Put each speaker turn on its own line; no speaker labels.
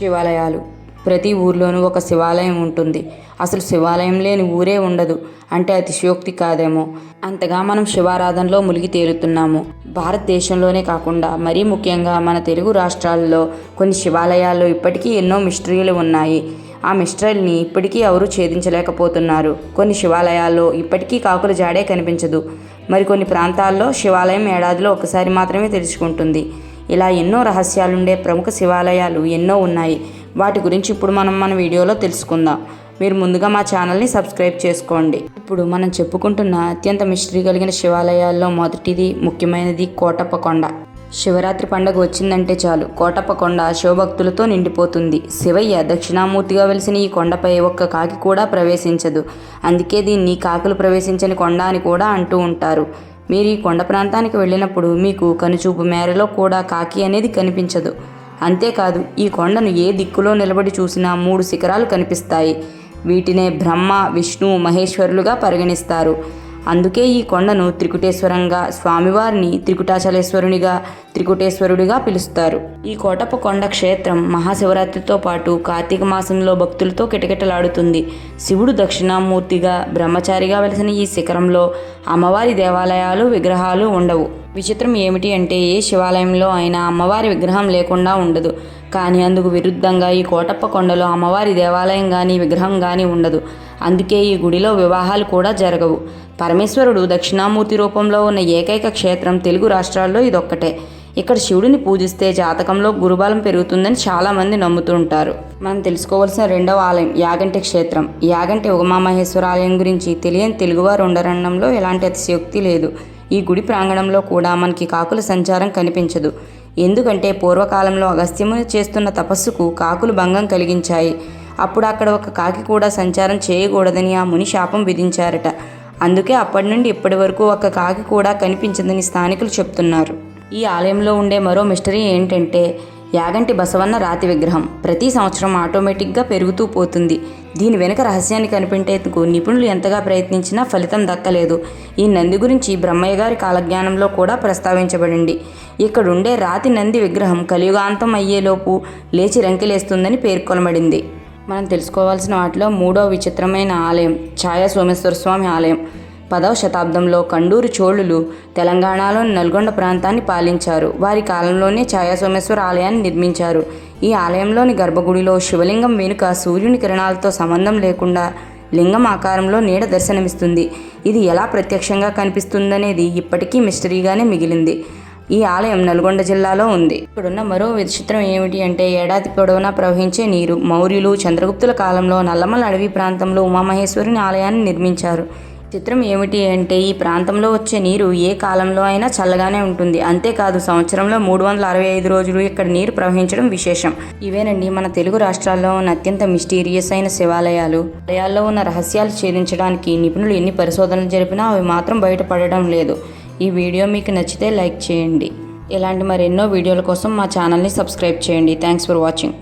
శివాలయాలు. ప్రతి ఊర్లోనూ ఒక శివాలయం ఉంటుంది. అసలు శివాలయం లేని ఊరే ఉండదు. అంటే అతిశయోక్తి కాదేమో. అంతగా మనం శివారాధనలో మునిగి తేలుతున్నాము. భారతదేశంలోనే కాకుండా మరీ ముఖ్యంగా మన తెలుగు రాష్ట్రాల్లో కొన్ని శివాలయాల్లో ఇప్పటికీ ఎన్నో మిస్టరీలు ఉన్నాయి. ఆ మిస్టరీల్ని ఇప్పటికీ ఎవరూ ఛేదించలేకపోతున్నారు. కొన్ని శివాలయాల్లో ఇప్పటికీ కాకుల జాడే కనిపించదు. మరికొన్ని ప్రాంతాల్లో శివాలయం ఏడాదిలో ఒకసారి మాత్రమే తెరుచుకుంటుంది. ఇలా ఎన్నో రహస్యాలుండే ప్రముఖ శివాలయాలు ఎన్నో ఉన్నాయి. వాటి గురించి ఇప్పుడు మనం మన వీడియోలో తెలుసుకుందాం. మీరు ముందుగా మా ఛానల్ని సబ్స్క్రైబ్ చేసుకోండి. ఇప్పుడు మనం చెప్పుకుంటున్న అత్యంత మిస్టరీ కలిగిన శివాలయాల్లో మొదటిది ముఖ్యమైనది కోటప్ప కొండ శివరాత్రి పండగ వచ్చిందంటే చాలు. కోటప్ప కొండ శివభక్తులతో నిండిపోతుంది. శివయ్య దక్షిణామూర్తిగా వెలిసిన ఈ కొండపై ఒక్క కాకి కూడా ప్రవేశించదు. అందుకే దీన్ని కాకులు ప్రవేశించని కొండ అని కూడా అంటూ ఉంటారు. మీరు ఈ కొండ ప్రాంతానికి వెళ్ళినప్పుడు మీకు కనుచూపు మేరలో కూడా కాకి అనేది కనిపించదు. అంతేకాదు ఈ కొండను ఏ దిక్కులో నిలబడి చూసినా మూడు శిఖరాలు కనిపిస్తాయి. వీటినే బ్రహ్మ విష్ణు మహేశ్వరులుగా పరిగణిస్తారు. అందుకే ఈ కొండను త్రికుటేశ్వరంగా స్వామివారిని త్రికుటాచలేశ్వరునిగా త్రికుటేశ్వరుడిగా పిలుస్తారు. ఈ కోటప్ప కొండ క్షేత్రం మహాశివరాత్రితో పాటు కార్తీక మాసంలో భక్తులతో కిటకిటలాడుతుంది. శివుడు దక్షిణామూర్తిగా బ్రహ్మచారిగా వెలిసిన ఈ శిఖరంలో అమ్మవారి దేవాలయాలు విగ్రహాలు ఉండవు. విచిత్రం ఏమిటి అంటే ఏ శివాలయంలో అయినా అమ్మవారి విగ్రహం లేకుండా ఉండదు. కానీ అందుకు విరుద్ధంగా ఈ కోటప్ప కొండలో అమ్మవారి దేవాలయం కానీ విగ్రహం కానీ ఉండదు. అందుకే ఈ గుడిలో వివాహాలు కూడా జరగవు. పరమేశ్వరుడు దక్షిణామూర్తి రూపంలో ఉన్న ఏకైక క్షేత్రం తెలుగు రాష్ట్రాల్లో ఇదొక్కటే. ఇక్కడ శివుడిని పూజిస్తే జాతకంలో గురుబలం పెరుగుతుందని చాలామంది నమ్ముతుంటారు. మనం తెలుసుకోవాల్సిన రెండవ ఆలయం యాగంటి క్షేత్రం. యాగంటి ఉగమామహేశ్వర ఆలయం గురించి తెలియని తెలుగువారు ఉండరన్నంలో ఎలాంటి అతిశయోక్తి లేదు. ఈ గుడి ప్రాంగణంలో కూడా మనకి కాకుల సంచారం కనిపించదు. ఎందుకంటే పూర్వకాలంలో అగస్త్యముని చేస్తున్న తపస్సుకు కాకులు భంగం కలిగించాయి. అప్పుడు అక్కడ ఒక కాకి కూడా సంచారం చేయకూడదని ఆ ముని శాపం విధించారట. అందుకే అప్పటి నుండి ఇప్పటి వరకు ఒక కాకి కూడా కనిపించదని స్థానికులు చెప్తున్నారు. ఈ ఆలయంలో ఉండే మరో మిస్టరీ ఏంటంటే యాగంటి బసవన్న రాతి విగ్రహం ప్రతి సంవత్సరం ఆటోమేటిక్గా పెరుగుతూ పోతుంది. దీని వెనుక రహస్యాన్ని కనిపెట్టేందుకు నిపుణులు ఎంతగా ప్రయత్నించినా ఫలితం దక్కలేదు. ఈ నంది గురించి బ్రహ్మయ్య గారి కాలజ్ఞానంలో కూడా ప్రస్తావించబడింది. ఇక్కడుండే రాతి నంది విగ్రహం కలియుగాంతం అయ్యేలోపు లేచి రంకిలేస్తుందని పేర్కొనబడింది. మనం తెలుసుకోవాల్సిన వాటిలో మూడో విచిత్రమైన ఆలయం ఛాయా సోమేశ్వర స్వామి ఆలయం. పదవ శతాబ్దంలో కండూరు చోళులు తెలంగాణలోని నల్గొండ ప్రాంతాన్ని పాలించారు. వారి కాలంలోనే ఛాయా సోమేశ్వర ఆలయాన్ని నిర్మించారు. ఈ ఆలయంలోని గర్భగుడిలో శివలింగం వెనుక సూర్యుని కిరణాలతో సంబంధం లేకుండా లింగం ఆకారంలో నీడ దర్శనమిస్తుంది. ఇది ఎలా ప్రత్యక్షంగా కనిపిస్తుందనేది ఇప్పటికీ మిస్టరీగానే మిగిలింది. ఈ ఆలయం నల్గొండ జిల్లాలో ఉంది. ఇక్కడున్న మరో విచిత్రం ఏమిటి అంటే ఏడాది పొడవునా ప్రవహించే నీరు. మౌర్యులు చంద్రగుప్తుల కాలంలో నల్లమల అడవి ప్రాంతంలో ఉమామహేశ్వరుని ఆలయాన్ని నిర్మించారు. చిత్రం ఏమిటి అంటే ఈ ప్రాంతంలో వచ్చే నీరు ఏ కాలంలో అయినా చల్లగానే ఉంటుంది. అంతేకాదు సంవత్సరంలో మూడు వందల అరవై ఐదు రోజులు ఇక్కడ నీరు ప్రవహించడం విశేషం. ఇవేనండి మన తెలుగు రాష్ట్రాల్లో ఉన్న అత్యంత మిస్టీరియస్ అయిన శివాలయాలు. ఆలయాల్లో ఉన్న రహస్యాలు ఛేదించడానికి నిపుణులు ఎన్ని పరిశోధనలు జరిపినా అవి మాత్రం బయటపడడం లేదు. ఈ వీడియో మీకు నచ్చితే లైక్ చేయండి. ఇలాంటి మరెన్నో వీడియోల కోసం మా ఛానల్ని సబ్స్క్రైబ్ చేయండి. Thanks for watching.